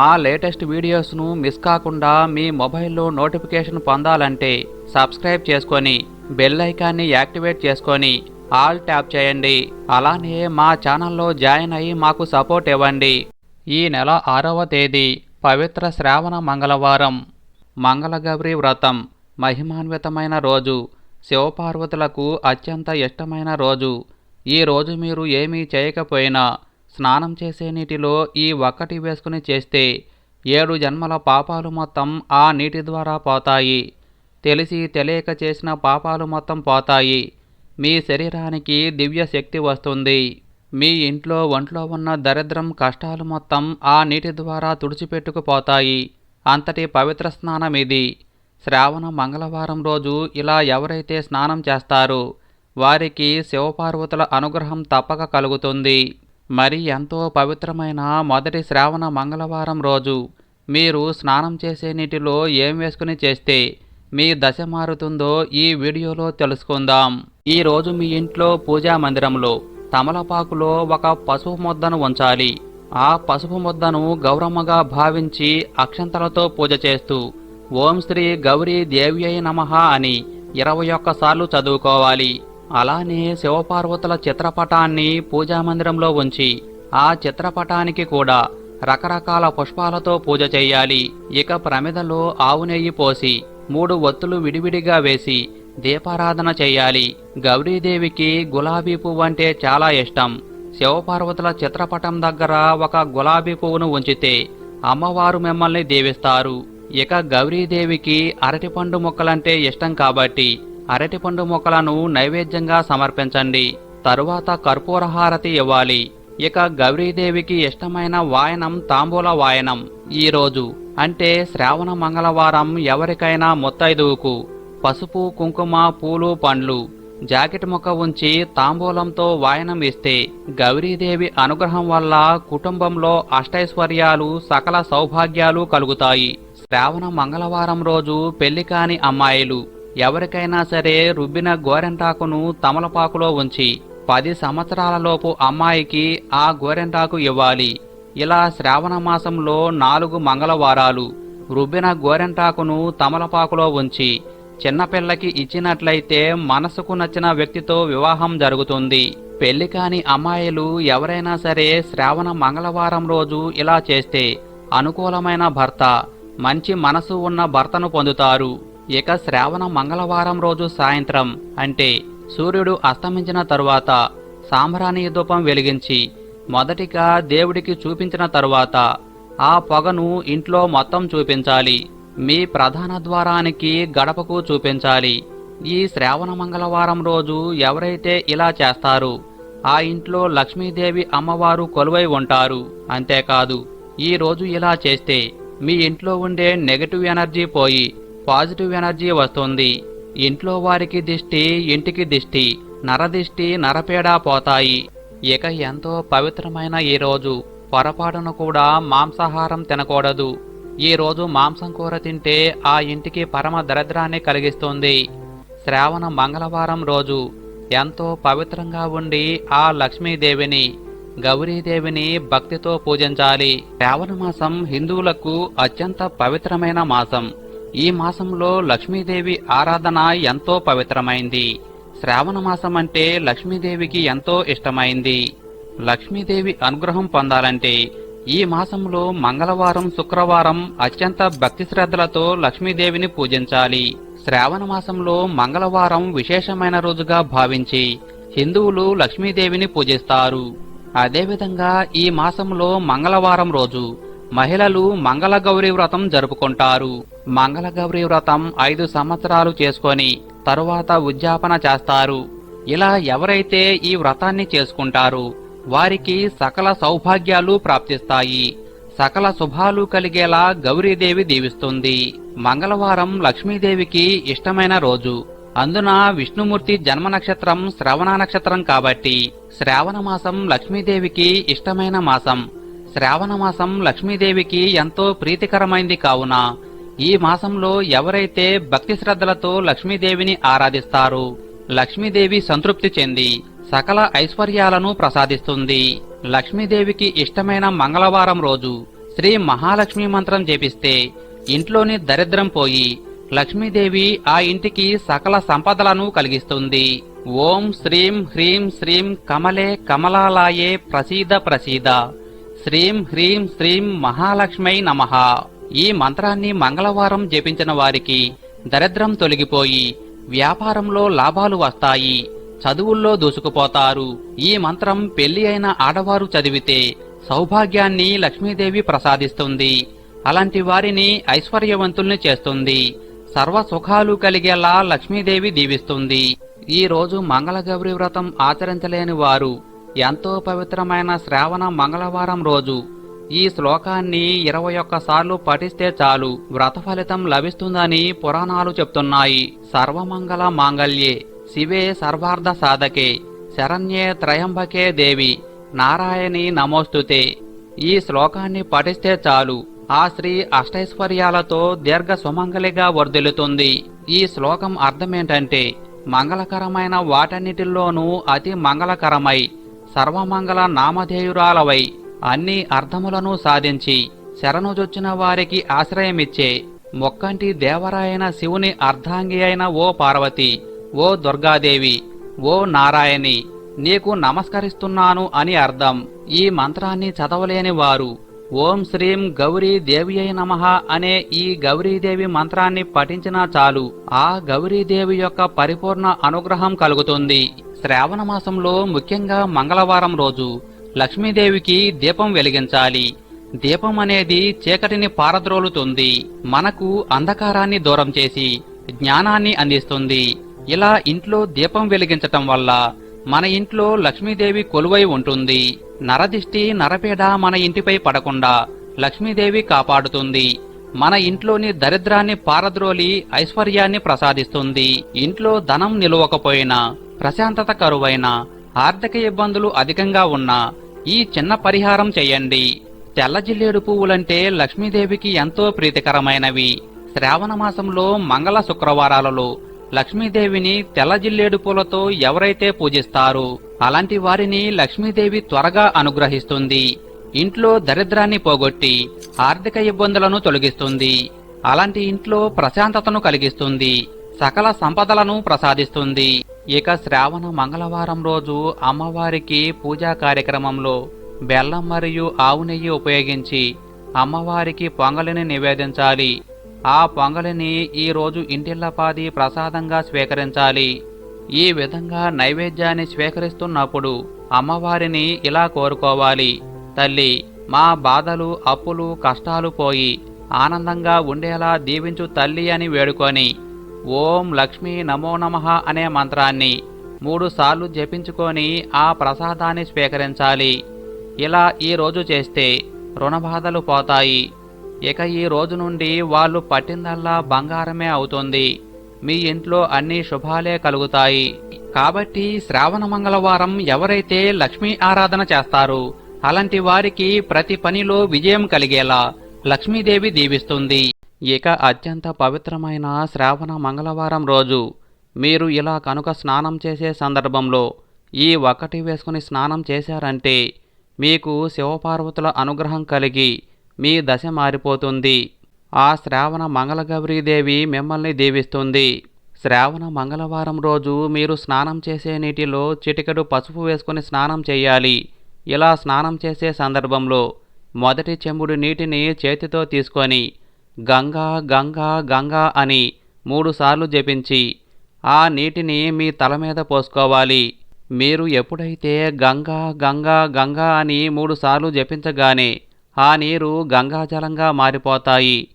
మా latest వీడియోస్ను miss కాకుండా మీ మొబైల్లో నోటిఫికేషన్ పొందాలంటే సబ్స్క్రైబ్ చేసుకొని బెల్ ఐకాన్ని యాక్టివేట్ చేసుకొని ఆల్ ట్యాప్ చేయండి. అలానే మా ఛానల్లో జాయిన్ అయ్యి మాకు సపోర్ట్ ఇవ్వండి. ఈ నెల ఆరవ తేదీ పవిత్ర శ్రావణ మంగళవారం. మంగళగౌరి వ్రతం మహిమాన్వితమైన రోజు. శివపార్వతులకు అత్యంత ఇష్టమైన రోజు. ఈ రోజు మీరు ఏమీ చేయకపోయినా స్నానం చేసే నీటిలో ఈ ఒక్కటి వేసుకుని చేస్తే ఏడు జన్మల పాపాలు మొత్తం ఆ నీటి ద్వారా పోతాయి. తెలిసి తెలియక చేసిన పాపాలు మొత్తం పోతాయి. మీ శరీరానికి దివ్య శక్తి వస్తుంది. మీ ఇంట్లో ఒంట్లో ఉన్న దరిద్రం కష్టాలు మొత్తం ఆ నీటి ద్వారా తుడిచిపెట్టుకుపోతాయి. అంతటి పవిత్ర స్నానం ఇది. శ్రావణ మంగళవారం రోజు ఇలా ఎవరైతే స్నానం చేస్తారో వారికి శివపార్వతుల అనుగ్రహం తప్పక కలుగుతుంది. మరి ఎంతో పవిత్రమైన మొదటి శ్రావణ మంగళవారం రోజు మీరు స్నానం చేసే నీటిలో ఏం వేసుకుని చేస్తే మీ దశ మారుతుందో ఈ వీడియోలో తెలుసుకుందాం. ఈ రోజు మీ ఇంట్లో పూజా మందిరంలో తమలపాకులో ఒక పసుపు ముద్దను ఉంచాలి. ఆ పసుపు ముద్దను గౌరమ్మగా భావించి అక్షంతలతో పూజ చేస్తూ ఓం శ్రీ గౌరీ దేవ్యై నమః అని ఇరవై ఒక్కసార్లు చదువుకోవాలి. అలానే శివపార్వతుల చిత్రపటాన్ని పూజా మందిరంలో ఉంచి ఆ చిత్రపటానికి కూడా రకరకాల పుష్పాలతో పూజ చేయాలి. ఇక ప్రమిదలో ఆవు నెయ్యి పోసి మూడు ఒత్తులు విడివిడిగా వేసి దీపారాధన చేయాలి. గౌరీదేవికి గులాబీ పువ్వు అంటే చాలా ఇష్టం. శివపార్వతుల చిత్రపటం దగ్గర ఒక గులాబీ పువ్వును ఉంచితే అమ్మవారు మిమ్మల్ని దీవిస్తారు. ఇక గౌరీదేవికి అరటిపండు మొక్కలంటే ఇష్టం కాబట్టి అరటిపండు మొక్కలను నైవేద్యంగా సమర్పించండి. తరువాత కర్పూర హారతి ఇవ్వాలి. ఇక గౌరీదేవికి ఇష్టమైన వాయనం తాంబూల వాయనం. ఈ రోజు అంటే శ్రావణ మంగళవారం ఎవరికైనా ముత్తైదువుకు. పసుపు కుంకుమ పూలు పండ్లు. జాకెట్ మొక్క ఉంచి తాంబూలంతో వాయనం ఇస్తే గౌరీదేవి అనుగ్రహం వల్ల కుటుంబంలో అష్టైశ్వర్యాలు సకల సౌభాగ్యాలు కలుగుతాయి. శ్రావణ మంగళవారం రోజు పెళ్ళి కాని అమ్మాయిలు ఎవరికైనా సరే రుబ్బిన గోరెంటాకును తమలపాకులో ఉంచి పది సంవత్సరాలలోపు అమ్మాయికి ఆ గోరెంటాకు ఇవ్వాలి. ఇలా శ్రావణ మాసంలో నాలుగు మంగళవారాలు రుబ్బిన గోరెంటాకును తమలపాకులో ఉంచి చిన్నపిల్లకి ఇచ్చినట్లయితే మనసుకు నచ్చిన వ్యక్తితో వివాహం జరుగుతుంది. పెళ్ళి కాని అమ్మాయిలు ఎవరైనా సరే శ్రావణ మంగళవారం రోజు ఇలా చేస్తే అనుకూలమైన భర్త మంచి మనసు ఉన్న భర్తను పొందుతారు. ఇక శ్రావణ మంగళవారం రోజు సాయంత్రం అంటే సూర్యుడు అస్తమించిన తరువాత సాంబ్రాణి ధూపం వెలిగించి మొదటిగా దేవుడికి చూపించిన తరువాత ఆ పొగను ఇంట్లో మొత్తం చూపించాలి. మీ ప్రధాన ద్వారానికి గడపకు చూపించాలి. ఈ శ్రావణ మంగళవారం రోజు ఎవరైతే ఇలా చేస్తారో ఆ ఇంట్లో లక్ష్మీదేవి అమ్మవారు కొలువై ఉంటారు. అంతేకాదు ఈ రోజు ఇలా చేస్తే మీ ఇంట్లో ఉండే నెగటివ్ ఎనర్జీ పోయి పాజిటివ్ ఎనర్జీ వస్తుంది. ఇంట్లో వారికి దిష్టి ఇంటికి దిష్టి నరదిష్టి నరపేడా పోతాయి. ఇక ఎంతో పవిత్రమైన ఈ రోజు. పొరపాటును కూడా మాంసాహారం తినకూడదు. ఈ రోజు మాంసం కూర తింటే ఆ ఇంటికి పరమ దరిద్రాన్ని కలిగిస్తుంది. శ్రావణ మంగళవారం రోజు. ఎంతో పవిత్రంగా ఉండి ఆ లక్ష్మీదేవిని గౌరీదేవిని భక్తితో పూజించాలి. శ్రావణ మాసం హిందువులకు అత్యంత పవిత్రమైన మాసం. ఈ మాసంలో లక్ష్మీదేవి ఆరాధన ఎంతో పవిత్రమైంది. శ్రావణ మాసం అంటే లక్ష్మీదేవికి ఎంతో ఇష్టమైంది. లక్ష్మీదేవి అనుగ్రహం పొందాలంటే ఈ మాసంలో మంగళవారం శుక్రవారం అత్యంత భక్తి శ్రద్ధలతో లక్ష్మీదేవిని పూజించాలి. శ్రావణ మాసంలో మంగళవారం విశేషమైన రోజుగా భావించి హిందువులు లక్ష్మీదేవిని పూజిస్తారు. అదేవిధంగా ఈ మాసంలో మంగళవారం రోజు మహిళలు మంగళగౌరి వ్రతం జరుపుకుంటారు. మంగళగౌరి వ్రతం ఐదు సంవత్సరాలు చేసుకొని తరువాత ఉద్యాపన చేస్తారు. ఇలా ఎవరైతే ఈ వ్రతాన్ని చేసుకుంటారో వారికి సకల సౌభాగ్యాలు ప్రాప్తిస్తాయి. సకల శుభాలు కలిగేలా గౌరీదేవి దీవిస్తుంది. మంగళవారం లక్ష్మీదేవికి ఇష్టమైన రోజు. అందున విష్ణుమూర్తి జన్మ నక్షత్రం శ్రవణ నక్షత్రం కాబట్టి శ్రావణ మాసం లక్ష్మీదేవికి ఇష్టమైన మాసం. శ్రావణ మాసం లక్ష్మీదేవికి ఎంతో ప్రీతికరమైంది కావున ఈ మాసంలో ఎవరైతే భక్తి శ్రద్ధలతో లక్ష్మీదేవిని ఆరాధిస్తారు లక్ష్మీదేవి సంతృప్తి చెంది సకల ఐశ్వర్యాలను ప్రసాదిస్తుంది. లక్ష్మీదేవికి ఇష్టమైన మంగళవారం రోజు శ్రీ మహాలక్ష్మి మంత్రం జపిస్తే ఇంట్లోని దరిద్రం పోయి లక్ష్మీదేవి ఆ ఇంటికి సకల సంపదలను కలిగిస్తుంది. ఓం శ్రీం హ్రీం శ్రీం కమలే కమలాలాయే ప్రసీద ప్రసీద. శ్రీం హ్రీం శ్రీం మహాలక్ష్మై నమః. ఈ మంత్రాన్ని మంగళవారం జపించిన వారికి దరిద్రం తొలగిపోయి వ్యాపారంలో లాభాలు వస్తాయి చదువుల్లో దూసుకుపోతారు. ఈ మంత్రం పెళ్ళి అయిన ఆడవారు చదివితే సౌభాగ్యాన్ని లక్ష్మీదేవి ప్రసాదిస్తుంది. అలాంటి వారిని ఐశ్వర్యవంతుల్ని చేస్తుంది. సర్వ సుఖాలు కలిగేలా లక్ష్మీదేవి దీవిస్తుంది. ఈ రోజు మంగళగౌరి వ్రతం ఆచరించలేని వారు ఎంతో పవిత్రమైన శ్రావణ మంగళవారం రోజు ఈ శ్లోకాన్ని ఇరవై ఒక్కసార్లు పఠిస్తే చాలు వ్రత ఫలితం లభిస్తుందని పురాణాలు చెప్తున్నాయి. సర్వమంగళ మాంగళ్యే శివే సర్వార్థ సాధకే శరణ్యే త్రయంబకే దేవి నారాయణి నమోస్తుతే. ఈ శ్లోకాన్ని పఠిస్తే చాలు ఆ స్త్రీ అష్టైశ్వర్యాలతో దీర్ఘ సుమంగలిగా వర్ధిల్లుతుంది. ఈ శ్లోకం అర్థమేంటంటే మంగళకరమైన వాటన్నిటిల్లోనూ అతి మంగళకరమై సర్వమంగళ నామధేయురాలవై అన్ని అర్థములను సాధించి శరణుజొచ్చిన వారికి ఆశ్రయమిచ్చే మొక్కంటి దేవరాయన శివుని అర్ధాంగి అయిన ఓ పార్వతి ఓ దుర్గాదేవి ఓ నారాయణి నీకు నమస్కరిస్తున్నాను అని అర్థం. ఈ మంత్రాన్ని చదవలేని వారు ఓం శ్రీం గౌరీ దేవి అయి నమః అనే ఈ గౌరీదేవి మంత్రాన్ని పఠించినా చాలు ఆ గౌరీదేవి యొక్క పరిపూర్ణ అనుగ్రహం కలుగుతుంది. శ్రావణ మాసంలో ముఖ్యంగా మంగళవారం రోజు లక్ష్మీదేవికి దీపం వెలిగించాలి. దీపం అనేది చీకటిని పారద్రోలుతుంది మనకు అంధకారాన్ని దూరం చేసి జ్ఞానాన్ని అందిస్తుంది. ఇలా ఇంట్లో దీపం వెలిగించటం వల్ల మన ఇంట్లో లక్ష్మీదేవి కొలువై ఉంటుంది. నరదిష్టి నరపీడ మన ఇంటిపై పడకుండా లక్ష్మీదేవి కాపాడుతుంది. మన ఇంట్లోని దరిద్రాన్ని పారద్రోలి ఐశ్వర్యాన్ని ప్రసాదిస్తుంది. ఇంట్లో ధనం నిలవకపోయినా ప్రశాంతత కరువైనా ఆర్థిక ఇబ్బందులు అధికంగా ఉన్నా ఈ చిన్న పరిహారం చేయండి. తెల్ల జిల్లేడు పువ్వులంటే లక్ష్మీదేవికి ఎంతో ప్రీతికరమైనవి. శ్రావణ మాసంలో మంగళ శుక్రవారాలలో లక్ష్మీదేవిని తెల్ల జిల్లేడు పూలతో ఎవరైతే పూజిస్తారు అలాంటి వారిని లక్ష్మీదేవి త్వరగా అనుగ్రహిస్తుంది. ఇంట్లో దరిద్రాన్ని పోగొట్టి ఆర్థిక ఇబ్బందులను తొలగిస్తుంది. అలాంటి ఇంట్లో ప్రశాంతతను కలిగిస్తుంది. సకల సంపదలను ప్రసాదిస్తుంది. ఇక శ్రావణ మంగళవారం రోజు అమ్మవారికి పూజా కార్యక్రమంలో బెల్లం మరియు ఆవు నెయ్యి ఉపయోగించి అమ్మవారికి పొంగలిని నివేదించాలి. ఆ పొంగలిని ఈరోజు రోజు ఇంటిల్లపాది ప్రసాదంగా స్వీకరించాలి. ఈ విధంగా నైవేద్యాన్ని స్వీకరిస్తున్నప్పుడు అమ్మవారిని ఇలా కోరుకోవాలి. తల్లి మా బాధలు అప్పులు కష్టాలు పోయి ఆనందంగా ఉండేలా దీవించు తల్లి అని వేడుకొని ఓం లక్ష్మీ నమో నమః అనే మంత్రాన్ని మూడుసార్లు జపించుకొని ఆ ప్రసాదాన్ని స్వీకరించాలి. ఇలా ఈ రోజు చేస్తే రుణబాధలు పోతాయి. ఇక ఈ రోజు నుండి వాళ్ళు పట్టిందల్లా బంగారమే అవుతుంది. మీ ఇంట్లో అన్ని శుభాలే కలుగుతాయి. కాబట్టి శ్రావణ మంగళవారం ఎవరైతే లక్ష్మీ ఆరాధన చేస్తారు అలాంటి వారికి ప్రతి పనిలో విజయం కలిగేలా లక్ష్మీదేవి దీవిస్తుంది. ఇక అత్యంత పవిత్రమైన శ్రావణ మంగళవారం రోజు మీరు ఇలా కనుక స్నానం చేసే సందర్భంలో ఈ ఒకటి వేసుకుని స్నానం చేశారంటే మీకు శివపార్వతుల అనుగ్రహం కలిగి మీ దశ మారిపోతుంది. ఆ శ్రావణ మంగళగౌరీదేవి మిమ్మల్ని దీవిస్తుంది. శ్రావణ మంగళవారం రోజు మీరు స్నానం చేసే నీటిలో చిటికెడు పసుపు వేసుకుని స్నానం చేయాలి. ఇలా స్నానం చేసే సందర్భంలో మొదటి చెంబుడు నీటిని చేతితో తీసుకొని గంగా గంగా గంగా అని మూడుసార్లు జపించి ఆ నీటిని మీ తల మీద పోసుకోవాలి. మీరు ఎప్పుడైతే గంగా గంగా గంగా అని మూడుసార్లు జపించగానే ఆ నీరు గంగాజలంగా మారిపోతాయి.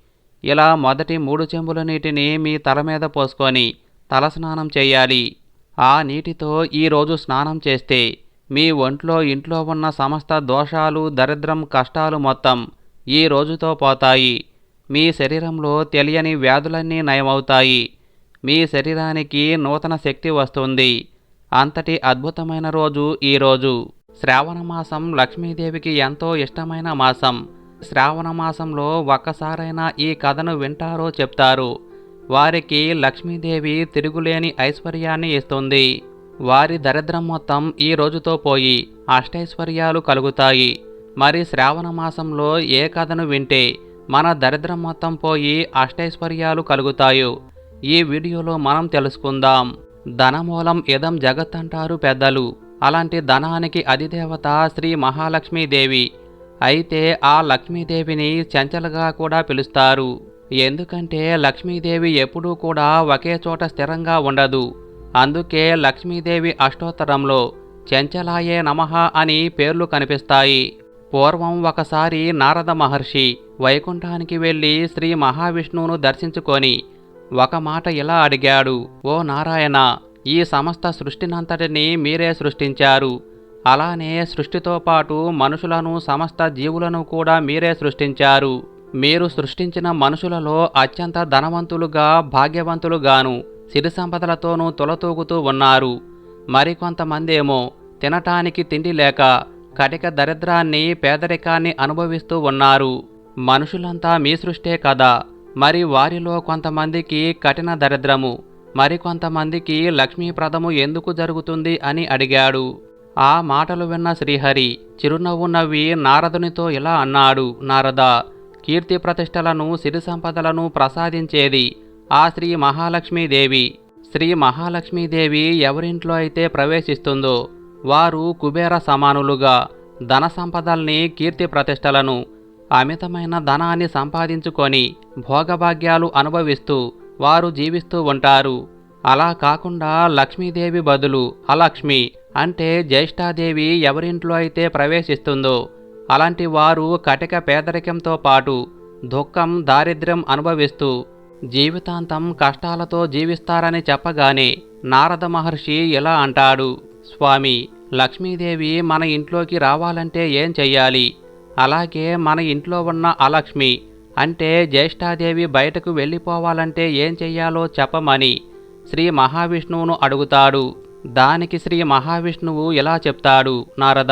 ఇలా మొదటి మూడు చెంబుల నీటిని మీ తల మీద పోసుకొని తలస్నానం చేయాలి. ఆ నీటితో ఈరోజు స్నానం చేస్తే మీ ఒంట్లో ఇంట్లో ఉన్న సమస్త దోషాలు దరిద్రం కష్టాలు మొత్తం ఈ రోజుతో పోతాయి. మీ శరీరంలో తెలియని వ్యాధులన్నీ నయమవుతాయి. మీ శరీరానికి నూతన శక్తి వస్తుంది. అంతటి అద్భుతమైన రోజు ఈ రోజు. శ్రావణ మాసం లక్ష్మీదేవికి ఎంతో ఇష్టమైన మాసం. శ్రావణ మాసంలో ఒక్కసారైనా ఈ కథను వింటారో చెప్తారు. వారికి లక్ష్మీదేవి తిరుగులేని ఐశ్వర్యాన్ని ఇస్తుంది. వారి దరిద్రం మొత్తం ఈ రోజుతో పోయి అష్టైశ్వర్యాలు కలుగుతాయి. మరి శ్రావణ మాసంలో ఏ కథను వింటే మన దరిద్రం మొత్తం పోయి అష్టైశ్వర్యాలు కలుగుతాయో. ఈ వీడియోలో మనం తెలుసుకుందాం. ధనమూలం ఇదం జగత్ అంటారు పెద్దలు. అలాంటి ధనానికి అధిదేవత శ్రీ మహాలక్ష్మీదేవి. అయితే ఆ లక్ష్మీదేవిని చంచలగా కూడా పిలుస్తారు. ఎందుకంటే లక్ష్మీదేవి ఎప్పుడూ కూడా ఒకే చోట స్థిరంగా ఉండదు. అందుకే లక్ష్మీదేవి అష్టోత్తరంలో చెంచలాయే నమః అని పేర్లు కనిపిస్తాయి. పూర్వం ఒకసారి నారద మహర్షి వైకుంఠానికి వెళ్ళి శ్రీ మహావిష్ణువును దర్శించుకొని ఒక మాట ఇలా అడిగాడు ఓ నారాయణ ఈ సమస్త సృష్టినంతటిని మీరే సృష్టించారు. అలానే సృష్టితో పాటు మనుషులను సమస్త జీవులను కూడా మీరే సృష్టించారు. మీరు సృష్టించిన మనుషులలో అత్యంత ధనవంతులుగా భాగ్యవంతులుగాను సిరి సంపదలతోనూ తొలతూగుతూ ఉన్నారు. మరికొంతమందేమో తినటానికి తిండి లేక కటిక దరిద్రాన్ని పేదరికాన్ని అనుభవిస్తూ ఉన్నారు. మనుషులంతా మీ సృష్టే కదా. మరి వారిలో కొంతమందికి కఠిన దరిద్రము మరికొంతమందికి లక్ష్మీప్రదము ఎందుకు జరుగుతుంది అని అడిగాడు. ఆ మాటలు విన్న శ్రీహరి చిరునవ్వు నవ్వి నారదునితో ఇలా అన్నాడు నారద కీర్తి ప్రతిష్టలను సిరి సంపదలను ప్రసాదించేది ఆ శ్రీ మహాలక్ష్మీదేవి. శ్రీ మహాలక్ష్మీదేవి ఎవరింట్లో అయితే ప్రవేశిస్తుందో వారు కుబేర సమానులుగా ధన సంపదల్ని కీర్తి ప్రతిష్టలను అమితమైన ధనాన్ని సంపాదించుకొని భోగభాగ్యాలు అనుభవిస్తూ వారు జీవిస్తూ ఉంటారు. అలా కాకుండా లక్ష్మీదేవి బదులు అలక్ష్మి అంటే జ్యేష్ఠాదేవి ఎవరింట్లో అయితే ప్రవేశిస్తుందో అలాంటి వారు కటిక పేదరికంతో పాటు దుఃఖం దారిద్ర్యం అనుభవిస్తూ జీవితాంతం కష్టాలతో జీవిస్తారని చెప్పగానే నారద మహర్షి ఇలా అంటాడు. స్వామి లక్ష్మీదేవి మన ఇంట్లోకి రావాలంటే ఏం చెయ్యాలి? అలాగే మన ఇంట్లో ఉన్న అలక్ష్మి అంటే జ్యేష్ఠాదేవి బయటకు వెళ్ళిపోవాలంటే ఏం చెయ్యాలో చెప్పమని శ్రీ మహావిష్ణువును అడుగుతాడు. దానికి శ్రీ మహావిష్ణువు ఇలా చెప్తాడు నారద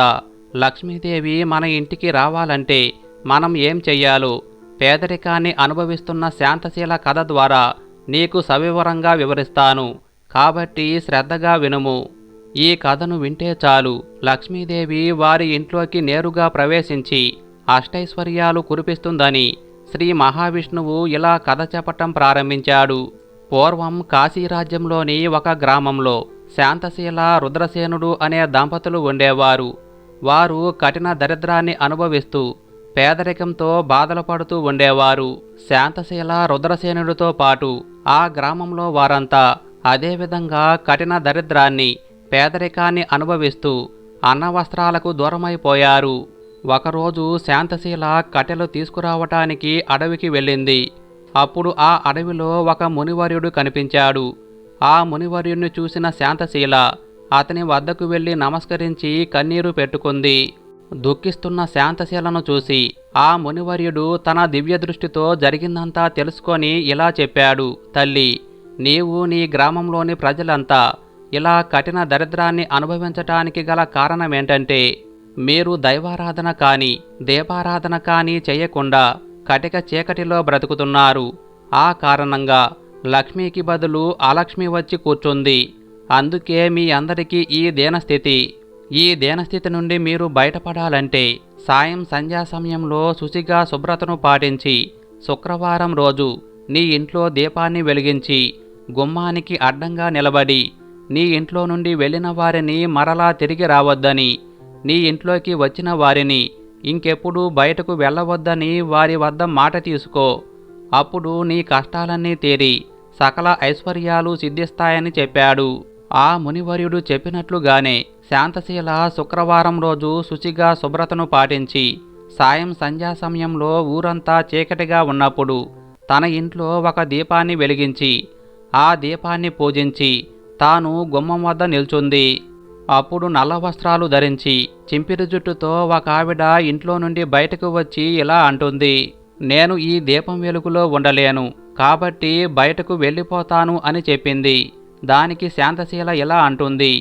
లక్ష్మీదేవి మన ఇంటికి రావాలంటే మనం ఏం చెయ్యాలో? పేదరికాన్ని అనుభవిస్తున్న శాంతశీల కథ ద్వారా నీకు సవివరంగా వివరిస్తాను. కాబట్టి శ్రద్ధగా వినుము. ఈ కథను వింటే చాలు. లక్ష్మీదేవి వారి ఇంట్లోకి నేరుగా ప్రవేశించి అష్టైశ్వర్యాలు కురిపిస్తుందని శ్రీ మహావిష్ణువు ఇలా కథ చెప్పటం ప్రారంభించాడు. పూర్వం కాశీరాజ్యంలోని ఒక గ్రామంలో శాంతశీల రుద్రసేనుడు అనే దంపతులు ఉండేవారు. వారు కఠిన దరిద్రాన్ని అనుభవిస్తూ పేదరికంతో బాధలు పడుతూ ఉండేవారు. శాంతశీల రుద్రసేనుడితో పాటు ఆ గ్రామంలో వారంతా అదేవిధంగా కఠిన దరిద్రాన్ని పేదరికాన్ని అనుభవిస్తూ అన్నవస్త్రాలకు దూరమైపోయారు. ఒకరోజు శాంతశీల కట్టెలు తీసుకురావటానికి అడవికి వెళ్ళింది. అప్పుడు ఆ అడవిలో ఒక మునివర్యుడు కనిపించాడు. ఆ మునివర్యుడిని చూసిన శాంతశీల అతని వద్దకు వెళ్ళి నమస్కరించి కన్నీరు పెట్టుకుంది. దుఃఖిస్తున్న శాంతశీలను చూసి ఆ మునివర్యుడు తన దివ్య దృష్టితో జరిగిందంతా తెలుసుకొని ఇలా చెప్పాడు తల్లి నీవు నీ గ్రామంలోని ప్రజలంతా ఇలా కఠిన దరిద్రాన్ని అనుభవించటానికి గల కారణమేంటంటే మీరు దైవారాధన కానీ దీపారాధన కానీ చేయకుండా కటిక చీకటిలో బ్రతుకుతున్నారు. ఆ కారణంగా లక్ష్మికి బదులు అలక్ష్మి వచ్చి కూర్చుంది. అందుకే మీ అందరికీ ఈ దేనస్థితి. ఈ దేనస్థితి నుండి మీరు బయటపడాలంటే సాయం సంధ్యా సమయంలో శుచిగా శుభ్రతను పాటించి శుక్రవారం రోజు నీ ఇంట్లో దీపాన్ని వెలిగించి గుమ్మానికి అడ్డంగా నిలబడి నీ ఇంట్లో నుండి వెళ్ళిన వారిని మరలా తిరిగి రావద్దని నీ ఇంట్లోకి వచ్చిన వారిని ఇంకెప్పుడు బయటకు వెళ్ళవద్దని వారి వద్ద మాట తీసుకో. అప్పుడు నీ కష్టాలన్నీ తీరి సకల ఐశ్వర్యాలు సిద్ధిస్తాయని చెప్పాడు. ఆ మునివర్యుడు చెప్పినట్లుగానే శాంతశీల శుక్రవారం రోజు శుచిగా శుభ్రతను పాటించి సాయం సంధ్యా సమయంలో ఊరంతా చీకటిగా ఉన్నప్పుడు తన ఇంట్లో ఒక దీపాన్ని వెలిగించి ఆ దీపాన్ని పూజించి తాను గుమ్మం వద్ద నిల్చుంది. అప్పుడు నల్ల వస్త్రాలు ధరించి చింపిరి జుట్టుతో ఒక ఆవిడ ఇంట్లో నుండి బయటకు వచ్చి ఇలా అంటుంది నేను ఈ దీపం వెలుగులో ఉండలేను కాబట్టి బయటకు వెళ్ళిపోతాను అని చెప్పింది. దానికి శాంతశీల ఇలా అంటుంది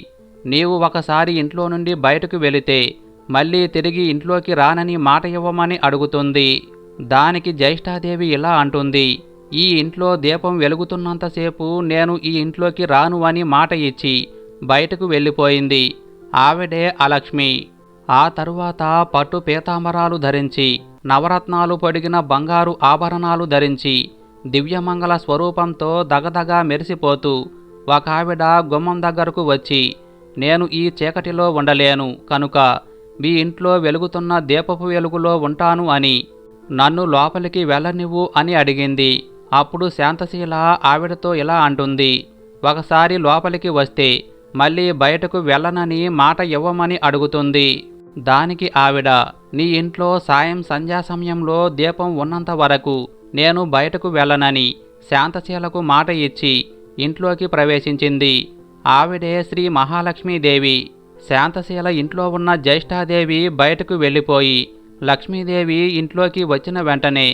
నీవు ఒకసారి ఇంట్లో నుండి బయటకు వెళితే మళ్ళీ తిరిగి ఇంట్లోకి రానని మాట ఇవ్వమని అడుగుతుంది. దానికి జ్యేష్ఠాదేవి ఇలా అంటుంది ఈ ఇంట్లో దీపం వెలుగుతున్నంతసేపు నేను ఈ ఇంట్లోకి రాను అని మాట ఇచ్చి బయటకు వెళ్ళిపోయింది. ఆవిడే అలక్ష్మి. ఆ తరువాత పట్టు పీతాంబరాలు ధరించి నవరత్నాలు పొడిగిన బంగారు ఆభరణాలు ధరించి దివ్యమంగళ స్వరూపంతో దగదగా మెరిసిపోతూ ఒక ఆవిడ గుమ్మం దగ్గరకు వచ్చి నేను ఈ చీకటిలో ఉండలేను కనుక మీ ఇంట్లో వెలుగుతున్న దీపపు వెలుగులో ఉంటాను అని నన్ను లోపలికి వెళ్ళనివ్వు అని అడిగింది. అప్పుడు శాంతశీల ఆవిడతో ఇలా అంటుంది ఒకసారి లోపలికి వస్తే మళ్ళీ బయటకు వెళ్ళనని మాట ఇవ్వమని అడుగుతుంది. దానికి ఆవిడ నీ ఇంట్లో సాయం సంధ్యా సమయంలో దీపం ఉన్నంత వరకు నేను బయటకు వెళ్ళనని శాంతశీలకు మాట ఇచ్చి ఇంట్లోకి ప్రవేశించింది. ఆవిడే శ్రీ మహాలక్ష్మీదేవి. శాంతశీల ఇంట్లో ఉన్న జ్యేష్ఠాదేవి బయటకు వెళ్ళిపోయి లక్ష్మీదేవి ఇంట్లోకి వచ్చిన వెంటనే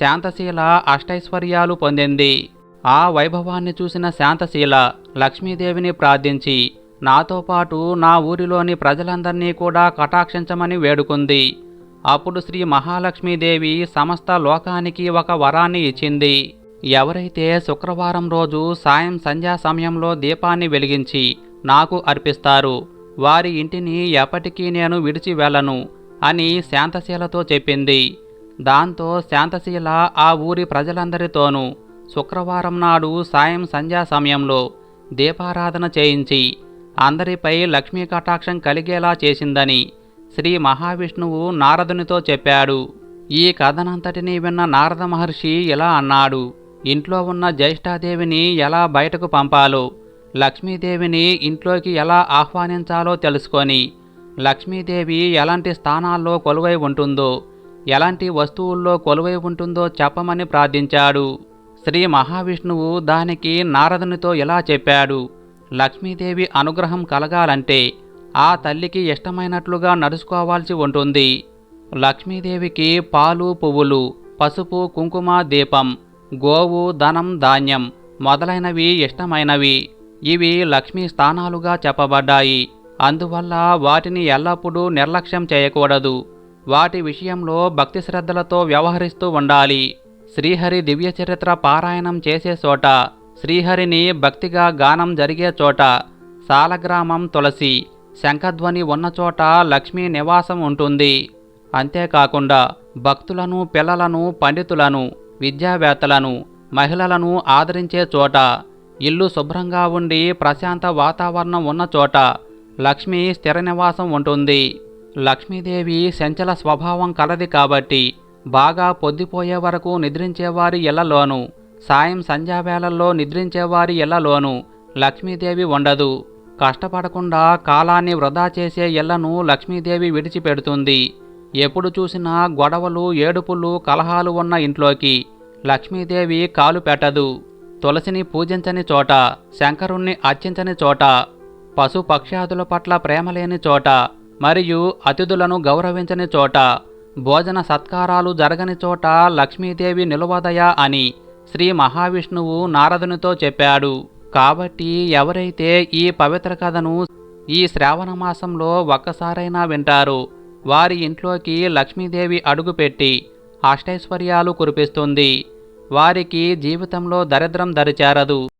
శాంతశీల అష్టైశ్వర్యాలు పొందింది. ఆ వైభవాన్ని చూసిన శాంతశీల లక్ష్మీదేవిని ప్రార్థించి నాతో పాటు నా ఊరిలోని ప్రజలందరినీ కూడా కటాక్షించమని వేడుకుంది. అప్పుడు శ్రీ మహాలక్ష్మీదేవి సమస్త లోకానికి ఒక వరాన్ని ఇచ్చింది. ఎవరైతే శుక్రవారం రోజు సాయం సంధ్యా సమయంలో దీపాన్ని వెలిగించి నాకు అర్పిస్తారు వారి ఇంటిని ఎప్పటికీ నేను విడిచి వెళ్ళను అని శాంతశీలతో చెప్పింది. దాంతో శాంతశీల ఆ ఊరి ప్రజలందరితోనూ శుక్రవారం నాడు సాయం సంధ్యా సమయంలో దీపారాధన చేయించి అందరిపై లక్ష్మీ కటాక్షం కలిగేలా చేసిందని శ్రీ మహావిష్ణువు నారదునితో చెప్పాడు. ఈ కథనంతటినీ విన్న నారద మహర్షి ఇలా అన్నాడు ఇంట్లో ఉన్న జ్యేష్ఠాదేవిని ఎలా బయటకు పంపాలో లక్ష్మీదేవిని ఇంట్లోకి ఎలా ఆహ్వానించాలో తెలుసుకొని లక్ష్మీదేవి ఎలాంటి స్థానాల్లో కొలువై ఉంటుందో ఎలాంటి వస్తువుల్లో కొలువై ఉంటుందో చెప్పమని ప్రార్థించాడు. శ్రీ మహావిష్ణువు దానికి నారదునితో ఇలా చెప్పాడు లక్ష్మీదేవి అనుగ్రహం కలగాలంటే ఆ తల్లికి ఇష్టమైనట్లుగా నడుచుకోవాల్సి ఉంటుంది. లక్ష్మీదేవికి పాలు పువ్వులు పసుపు కుంకుమ దీపం గోవు ధనం ధాన్యం మొదలైనవి ఇష్టమైనవి. ఇవి లక్ష్మీ స్థానాలుగా చెప్పబడ్డాయి. అందువల్ల వాటిని ఎల్లప్పుడూ నిర్లక్ష్యం చేయకూడదు. వాటి విషయంలో భక్తి శ్రద్ధలతో వ్యవహరిస్తూ ఉండాలి. శ్రీహరి దివ్య చరిత్ర పారాయణం చేసే చోట శ్రీహరిని భక్తిగా గానం జరిగే చోట సాలగ్రామం తులసి శంఖధ్వని ఉన్న చోట లక్ష్మీ నివాసం ఉంటుంది. అంతేకాకుండా భక్తులను పిల్లలను పండితులను విద్యావేత్తలను మహిళలను ఆదరించే చోట ఇల్లు శుభ్రంగా ఉండి ప్రశాంత వాతావరణం ఉన్న చోట లక్ష్మి స్థిర నివాసం ఉంటుంది. లక్ష్మీదేవి సంచల స్వభావం కలది కాబట్టి బాగా పొద్దుపోయే వరకు నిద్రించేవారి ఇళ్ళలోనూ సాయం సంధ్యావేళల్లో నిద్రించేవారి ఇళ్ళలోనూ లక్ష్మీదేవి ఉండదు. కష్టపడకుండా కాలాన్ని వృధా చేసే ఇళ్ళను లక్ష్మీదేవి విడిచిపెడుతుంది. ఎప్పుడు చూసినా గొడవలు ఏడుపులు కలహాలు ఉన్న ఇంట్లోకి లక్ష్మీదేవి కాలు పెట్టదు. తులసిని పూజించని చోట శంకరుణ్ణి అర్చించని చోట పశుపక్ష్యాదుల పట్ల ప్రేమ లేని చోట మరియు అతిథులను గౌరవించని చోట భోజన సత్కారాలు జరగని చోట లక్ష్మీదేవి నిలువదయ అని శ్రీ మహావిష్ణువు నారదునితో చెప్పాడు. కాబట్టి ఎవరైతే ఈ పవిత్ర కథను ఈ శ్రావణ మాసంలో ఒక్కసారైనా వింటారో వారి ఇంట్లోకి లక్ష్మీదేవి అడుగుపెట్టి అష్టైశ్వర్యాలు కురిపిస్తుంది. వారికి జీవితంలో దరిద్రం దరిచేరదు.